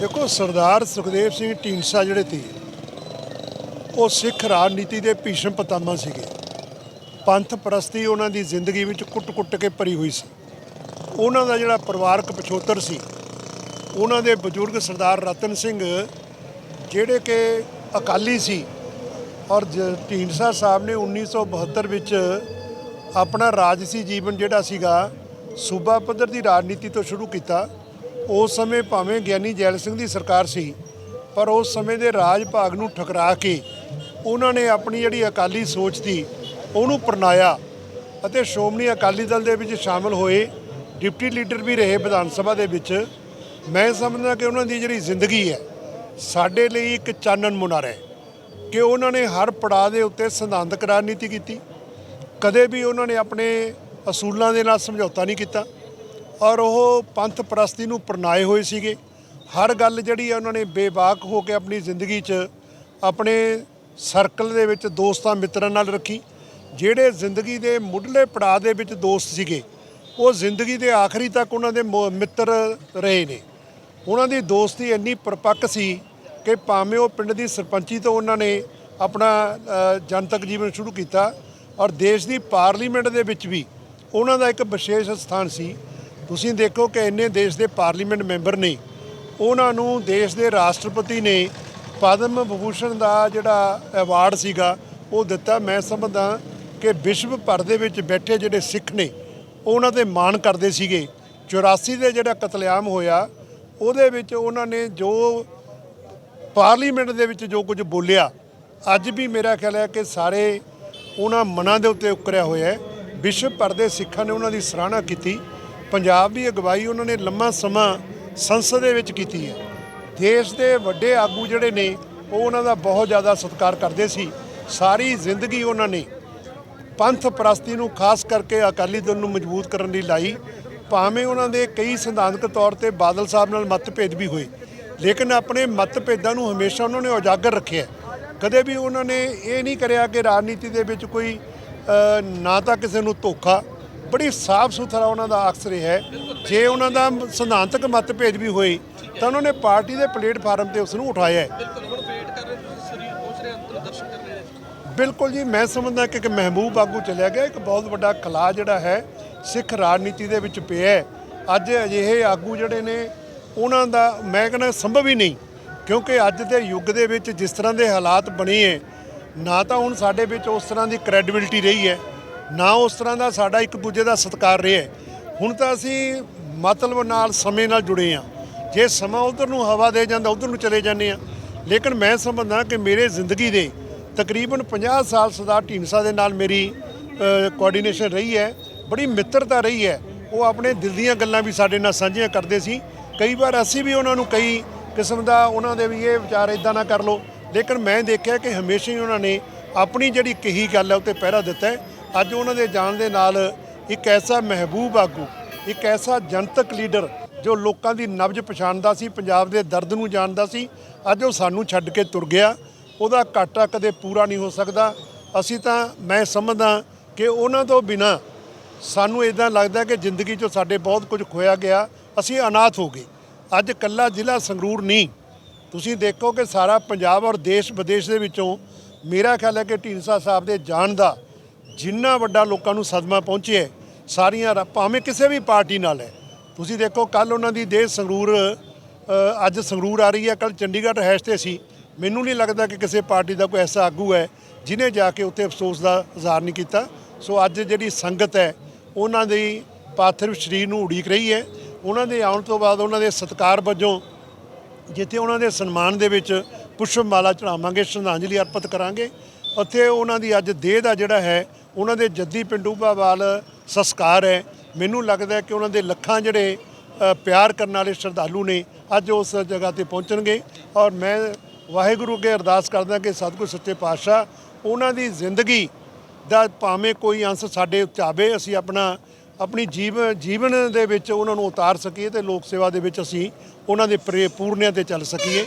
ਦੇਖੋ, ਸਰਦਾਰ ਸੁਖਦੇਵ ਸਿੰਘ ਢੀਂਡਸਾ ਜਿਹੜੇ ਸੀ ਉਹ ਸਿੱਖ ਰਾਜਨੀਤੀ ਦੇ ਭੀਸ਼ਮ ਪਤਾਮਾ ਸੀਗੇ। ਪੰਥ ਪ੍ਰਸਤੀ ਉਹਨਾਂ ਦੀ ਜ਼ਿੰਦਗੀ ਵਿੱਚ ਕੁੱਟ-ਕੁੱਟ ਕੇ ਭਰੀ ਹੋਈ ਸੀ। ਉਹਨਾਂ ਦਾ ਜਿਹੜਾ ਪਰਿਵਾਰਕ ਪਿਛੋਤਰ ਸੀ, ਉਹਨਾਂ ਦੇ ਬਜ਼ੁਰਗ ਸਰਦਾਰ ਰਤਨ ਸਿੰਘ, ਜਿਹੜੇ ਕਿ ਅਕਾਲੀ ਸੀ, ਔਰ ਜ- ਢੀਂਡਸਾ ਸਾਹਿਬ ਨੇ 1972 ਵਿੱਚ ਆਪਣਾ ਰਾਜਸੀ ਜੀਵਨ ਜਿਹੜਾ ਸੀਗਾ ਸੂਬਾ ਪੱਧਰ ਦੀ ਰਾਜਨੀਤੀ ਤੋਂ ਸ਼ੁਰੂ ਕੀਤਾ, ਉਸ ਸਮੇਂ ਭਾਵੇਂ ਗਿਆਨੀ ਜੈਲ ਸਿੰਘ ਦੀ ਸਰਕਾਰ ਸੀ, ਪਰ ਉਸ ਸਮੇਂ ਦੇ ਰਾਜ ਭਾਗ ਨੂੰ ਠਕਰਾ ਕੇ ਉਹਨਾਂ ਨੇ ਆਪਣੀ ਜਿਹੜੀ ਅਕਾਲੀ ਸੋਚ ਸੀ, ਉਹਨੂੰ ਪਰਨਾਇਆ ਅਤੇ ਸ਼੍ਰੋਮਣੀ ਅਕਾਲੀ ਦਲ ਦੇ ਵਿੱਚ ਸ਼ਾਮਲ ਹੋਏ, ਡਿਪਟੀ ਲੀਡਰ ਵੀ ਰਹੇ ਵਿਧਾਨ ਸਭਾ ਦੇ ਵਿੱਚ। ਮੈਂ ਸਮਝਦਾ ਕਿ ਉਹਨਾਂ ਦੀ ਜਿਹੜੀ ਜ਼ਿੰਦਗੀ ਹੈ, ਸਾਡੇ ਲਈ ਇੱਕ ਚਾਨਣ ਮੁਨਾਰਾ ਹੈ ਕਿ ਉਹਨਾਂ ਨੇ ਹਰ ਪੜਾਅ ਦੇ ਉੱਤੇ ਸਿਧਾਂਤਕ ਰਾਜਨੀਤੀ ਕੀਤੀ। ਕਦੇ ਵੀ ਉਹਨਾਂ ਨੇ ਆਪਣੇ ਅਸੂਲਾਂ ਦੇ ਨਾਲ ਸਮਝੌਤਾ ਨਹੀਂ ਕੀਤਾ ਔਰ ਉਹ ਪੰਥ ਪ੍ਰਸਤੀ ਨੂੰ ਪਰਨਾਏ ਹੋਏ ਸੀਗੇ। ਹਰ ਗੱਲ ਜਿਹੜੀ ਆ ਉਹਨਾਂ ਨੇ ਬੇਬਾਕ ਹੋ ਕੇ ਆਪਣੀ ਜ਼ਿੰਦਗੀ 'ਚ ਆਪਣੇ ਸਰਕਲ ਦੇ ਵਿੱਚ ਦੋਸਤਾਂ ਮਿੱਤਰਾਂ ਨਾਲ ਰੱਖੀ। ਜਿਹੜੇ ਜ਼ਿੰਦਗੀ ਦੇ ਮੁੱਢਲੇ ਪੜਾਅ ਦੇ ਵਿੱਚ ਦੋਸਤ ਸੀਗੇ, ਉਹ ਜ਼ਿੰਦਗੀ ਦੇ ਆਖਰੀ ਤੱਕ ਉਹਨਾਂ ਦੇ ਮੋ- ਮਿੱਤਰ ਰਹੇ ਨੇ। ਉਹਨਾਂ ਦੀ ਦੋਸਤੀ ਇੰਨੀ ਪਰਪੱਕ ਸੀ ਕਿ ਭਾਵੇਂ ਉਹ ਪਿੰਡ ਦੀ ਸਰਪੰਚੀ ਤੋਂ ਉਹਨਾਂ ਨੇ ਆਪਣਾ ਜਨਤਕ ਜੀਵਨ ਸ਼ੁਰੂ ਕੀਤਾ ਔਰ ਦੇਸ਼ ਦੀ ਪਾਰਲੀਮੈਂਟ ਦੇ ਵਿੱਚ ਵੀ ਉਹਨਾਂ ਦਾ ਇੱਕ ਵਿਸ਼ੇਸ਼ ਸਥਾਨ ਸੀ। ਤੁਸੀਂ ਦੇਖੋ ਕਿ ਇੰਨੇ ਦੇਸ਼ ਦੇ ਪਾਰਲੀਮੈਂਟ ਮੈਂਬਰ ਨੇ। ਉਹਨਾਂ ਨੂੰ ਦੇਸ਼ ਦੇ ਰਾਸ਼ਟਰਪਤੀ ਨੇ ਪਦਮ ਵਿਭੂਸ਼ਣ ਦਾ ਜਿਹੜਾ ਅਵਾਰਡ ਸੀਗਾ, ਉਹ ਦਿੱਤਾ। ਮੈਂ ਸਮਝਦਾ ਕਿ ਵਿਸ਼ਵ ਭਰ ਦੇ ਵਿੱਚ ਬੈਠੇ ਜਿਹੜੇ ਸਿੱਖ ਨੇ, ਉਹਨਾਂ ਤੇ ਮਾਣ ਕਰਦੇ ਸੀਗੇ। 84 ਦੇ ਜਿਹੜਾ ਕਤਲੇਆਮ ਹੋਇਆ, ਉਹਦੇ ਵਿੱਚ ਉਹਨਾਂ ਨੇ ਜੋ ਪਾਰਲੀਮੈਂਟ ਦੇ ਵਿੱਚ ਜੋ ਕੁਝ ਬੋਲਿਆ, ਅੱਜ ਵੀ ਮੇਰਾ ਖਿਆਲ ਹੈ ਕਿ ਸਾਰੇ ਉਹਨਾਂ ਮਨਾਂ ਦੇ ਉੱਤੇ ਉਕਰਿਆ ਹੋਇਆ ਹੈ। ਵਿਸ਼ਵ ਭਰ ਦੇ ਸਿੱਖਾਂ ਨੇ ਉਹਨਾਂ ਦੀ ਸਰਾਹਨਾ ਕੀਤੀ। ਪੰਜਾਬ ਦੀ ਅਗਵਾਈ ਉਹਨਾਂ ਨੇ ਲੰਮਾ ਸਮਾਂ ਸੰਸਦ ਦੇ ਵਿੱਚ ਕੀਤੀ ਹੈ। ਦੇਸ਼ ਦੇ ਵੱਡੇ ਆਗੂ ਜਿਹੜੇ ਨੇ, ਉਹ ਉਹਨਾਂ ਦਾ ਬਹੁਤ ਜ਼ਿਆਦਾ ਸਤਿਕਾਰ ਕਰਦੇ ਸੀ। ਸਾਰੀ ਜ਼ਿੰਦਗੀ ਉਹਨਾਂ ਨੇ ਪੰਥ ਪ੍ਰਸਤੀ ਨੂੰ ਖਾਸ ਕਰਕੇ ਅਕਾਲੀ ਦਲ ਨੂੰ ਮਜ਼ਬੂਤ ਕਰਨ ਲਈ ਲਾਈ। ਭਾਵੇਂ ਉਹਨਾਂ ਦੇ ਕਈ ਸਿਧਾਂਤਕ ਤੌਰ ਤੇ ਬਾਦਲ ਸਾਹਿਬ ਨਾਲ ਮਤਭੇਦ ਵੀ ਹੋਏ, ਲੇਕਿਨ ਆਪਣੇ ਮਤਭੇਦਾਂ ਨੂੰ ਹਮੇਸ਼ਾ ਉਹਨਾਂ ਨੇ ਉਜਾਗਰ ਰੱਖਿਆ ਕਦੇ ਵੀ ਉਹਨਾਂ ਨੇ ਇਹ ਨਹੀਂ ਕਰਿਆ ਕਿ ਰਾਜਨੀਤੀ ਦੇ ਵਿੱਚ ਕੋਈ ਨਾ ਤਾਂ ਕਿਸੇ ਨੂੰ ਧੋਖਾ ਬੜੀ ਸਾਫ਼ ਸੁਥਰਾ ਉਹਨਾਂ ਦਾ ਅਕਸ ਰਿਹਾ ਹੈ। ਜੇ ਉਹਨਾਂ ਦਾ ਸਿਧਾਂਤਕ ਮਤਭੇਦ ਵੀ ਹੋਏ ਤਾਂ ਉਹਨਾਂ ਨੇ ਪਾਰਟੀ ਦੇ ਪਲੇਟਫਾਰਮ ਤੇ ਉਸ ਨੂੰ ਉਠਾਇਆ ਹੈ। ਬਿਲਕੁਲ ਜੀ ਮੈਂ ਸਮਝਦਾ ਕਿ ਇੱਕ ਮਹਿਬੂਬ ਆਗੂ ਚਲਿਆ ਗਿਆ ਇੱਕ ਬਹੁਤ ਵੱਡਾ ਖਲਾ ਜਿਹੜਾ ਹੈ ਸਿੱਖ ਰਾਜਨੀਤੀ ਦੇ ਵਿੱਚ ਪਿਆ ਹੈ। ਅੱਜ ਅਜਿਹੇ ਆਗੂ ਜਿਹੜੇ ਨੇ ਉਹਨਾਂ ਦਾ ਮੈਂ ਕਹਿੰਦਾ ਸੰਭਵ ਹੀ ਨਹੀਂ ਕਿਉਂਕਿ ਅੱਜ ਦੇ ਯੁੱਗ ਦੇ ਵਿੱਚ ਜਿਸ ਤਰ੍ਹਾਂ ਦੇ ਹਾਲਾਤ ਬਣੇ ਹੈ ਨਾ ਤਾਂ ਹੁਣ ਸਾਡੇ ਵਿੱਚ ਉਸ ਤਰ੍ਹਾਂ ਦੀ ਕ੍ਰੈਡੀਬਿਲਟੀ ਰਹੀ ਹੈ, ਨਾ ਉਸ ਤਰ੍ਹਾਂ ਦਾ ਸਾਡਾ ਇੱਕ ਦੂਜੇ ਦਾ ਸਤਿਕਾਰ ਰਿਹਾ ਹੁਣ ਤਾਂ ਅਸੀਂ ਮਤਲਬ ਨਾਲ ਸਮੇਂ ਨਾਲ ਜੁੜੇ ਆ ਜੇ ਸਮਾਂ ਉਧਰ ਨੂੰ ਹਵਾ ਦੇ ਜਾਂਦਾ, ਉਧਰ ਨੂੰ ਚਲੇ ਜਾਂਦੇ ਆ ਲੇਕਿਨ ਮੈਂ ਸਮਝਦਾ ਕਿ ਮੇਰੇ ਜ਼ਿੰਦਗੀ ਦੇ ਤਕਰੀਬਨ 50 ਸਾਲ ਸਰਦਾਰ ਢੀਂਡਸਾ ਦੇ ਨਾਲ ਮੇਰੀ ਕੋਆਰਡੀਨੇਸ਼ਨ ਰਹੀ ਹੈ। ਬੜੀ ਮਿੱਤਰਤਾ ਰਹੀ ਹੈ। ਉਹ ਆਪਣੇ ਦਿਲ ਦੀਆਂ ਗੱਲਾਂ ਵੀ ਸਾਡੇ ਨਾਲ ਸਾਂਝੀਆਂ ਕਰਦੇ ਸੀ। ਕਈ ਵਾਰ ਅਸੀਂ ਵੀ ਉਹਨਾਂ ਨੂੰ ਕਈ ਕਿਸਮ ਦਾ, ਉਹਨਾਂ ਦੇ ਵੀ ਇਹ ਵਿਚਾਰ ਇਦਾਂ ਨਾ ਕਰ ਲਓ। ਲੇਕਿਨ ਮੈਂ ਦੇਖਿਆ ਕਿ ਹਮੇਸ਼ਾ ਹੀ ਉਹਨਾਂ ਨੇ ਆਪਣੀ ਜਿਹੜੀ ਕਹੀ ਗੱਲ ਹੈ ਉੱਤੇ ਪਹਿਰਾ ਦਿੱਤਾ ਅੱਜ ਉਹਨਾਂ ਦੇ ਜਾਣ ਦੇ ਨਾਲ ਇੱਕ ਐਸਾ ਮਹਿਬੂਬ ਆਗੂ, ਇੱਕ ਐਸਾ ਜਨਤਕ ਲੀਡਰ ਜੋ ਲੋਕਾਂ ਦੀ ਨਬਜ ਪਛਾਣਦਾ ਸੀ, ਪੰਜਾਬ ਦੇ ਦਰਦ ਨੂੰ ਜਾਣਦਾ ਸੀ, ਅੱਜ ਉਹ ਸਾਨੂੰ ਛੱਡ ਕੇ ਤੁਰ ਗਿਆ। ਉਹਦਾ ਘਾਟਾ ਕਦੇ ਪੂਰਾ ਨਹੀਂ ਹੋ ਸਕਦਾ। ਅਸੀਂ ਤਾਂ, ਮੈਂ ਸਮਝਦਾ ਕਿ ਉਹਨਾਂ ਤੋਂ ਬਿਨਾ ਸਾਨੂੰ ਇਦਾਂ ਲੱਗਦਾ ਕਿ ਜ਼ਿੰਦਗੀ 'ਚੋਂ ਸਾਡੇ ਬਹੁਤ ਕੁਝ ਖੋਇਆ ਗਿਆ। ਅਸੀਂ ਅਨਾਥ ਹੋ ਗਏ। ਅੱਜ ਕੱਲਾ ਜ਼ਿਲ੍ਹਾ ਸੰਗਰੂਰ ਨਹੀਂ। ਤੁਸੀਂ ਦੇਖੋ ਕਿ ਸਾਰਾ ਪੰਜਾਬ ਔਰ ਦੇਸ਼ ਵਿਦੇਸ਼ ਦੇ ਵਿੱਚੋਂ ਮੇਰਾ ਖਿਆਲ ਹੈ ਕਿ ਢੀਂਡਸਾ ਸਾਹਿਬ ਦੇ ਜਾਣ ਦਾ ਜਿੰਨਾ ਵੱਡਾ ਲੋਕਾਂ ਨੂੰ ਸਦਮਾ ਪਹੁੰਚਿਆ ਸਾਰੀਆਂ ਰਾ- ਭਾਵੇਂ ਕਿਸੇ ਵੀ ਪਾਰਟੀ ਨਾਲ ਹੈ। ਤੁਸੀਂ ਦੇਖੋ ਕੱਲ ਉਹਨਾਂ ਦੀ ਦੇਸ਼ ਸੰਗਰੂਰ ਅੱਜ ਸੰਗਰੂਰ ਆ ਰਹੀ ਹੈ ਕੱਲ ਚੰਡੀਗੜ੍ਹ ਹੈਸ਼ ਤੇ ਸੀ। ਮੈਨੂੰ ਨਹੀਂ ਲੱਗਦਾ ਕਿ ਕਿਸੇ ਪਾਰਟੀ ਦਾ ਕੋਈ ਐਸਾ ਆਗੂ ਹੈ ਜਿਨੇ ਜਾ ਕੇ ਉੱਥੇ ਅਫਸੋਸ ਦਾ ਇਜ਼ਹਾਰ ਨਹੀਂ ਕੀਤਾ। ਸੋ ਅੱਜ ਜਿਹੜੀ ਸੰਗਤ ਹੈ, ਉਹਨਾਂ ਦੀ ਪਾਰਥਿਵ ਸਰੀਰ ਨੂੰ ਉਡੀਕ ਰਹੀ ਹੈ। ਉਹਨਾਂ ਦੇ ਆਉਣ ਤੋਂ ਬਾਅਦ ਉਹਨਾਂ ਦੇ ਸਤਿਕਾਰ ਵਜੋਂ ਜਿੱਥੇ ਉਹਨਾਂ ਦੇ ਸਨਮਾਨ ਦੇ ਵਿੱਚ ਪੁਸ਼ਪ ਮਾਲਾ ਚੜਾਵਾਂਗੇ ਸ਼ਰਧਾਂਜਲੀ ਅਰਪਿਤ ਕਰਾਂਗੇ। ਉੱਥੇ ਉਹਨਾਂ ਦੀ ਅੱਜ ਦੇਹ ਦਾ ਜਿਹੜਾ ਹੈ, ਉਹਨਾਂ ਦੇ ਜੱਦੀ ਪਿੰਡੂਬਾਵਾਲ ਸੰਸਕਾਰ ਹੈ। ਮੈਨੂੰ ਲੱਗਦਾ ਹੈ ਕਿ ਉਹਨਾਂ ਦੇ ਲੱਖਾਂ ਜਿਹੜੇ ਪਿਆਰ ਕਰਨ ਵਾਲੇ ਸ਼ਰਧਾਲੂ ਨੇ ਅੱਜ ਉਸ ਜਗ੍ਹਾ ਤੇ ਪਹੁੰਚਣਗੇ। ਔਰ ਮੈਂ ਵਾਹਿਗੁਰੂ ਅੱਗੇ ਅਰਦਾਸ ਕਰਦਾ ਕਿ ਸਤਿਗੁਰ ਸੱਚੇ ਪਾਤਸ਼ਾਹ, ਉਹਨਾਂ ਦੀ ਜ਼ਿੰਦਗੀ ਦਾ ਭਾਵੇਂ ਕੋਈ ਅੰਸ਼ ਸਾਡੇ ਉੱਤੇ ਆਵੇ, ਅਸੀਂ ਆਪਣਾ ਆਪਣੀ ਜੀਵ ਜੀਵਨ ਦੇ ਵਿੱਚ ਉਹਨਾਂ ਨੂੰ ਉਤਾਰ ਸਕੀਏ ਤੇ ਲੋਕ ਸੇਵਾ ਦੇ ਵਿੱਚ ਅਸੀਂ ਉਹਨਾਂ ਦੇ ਪ੍ਰੇ ਪੂਰਨਿਆਂ ਤੇ ਚੱਲ ਸਕੀਏ।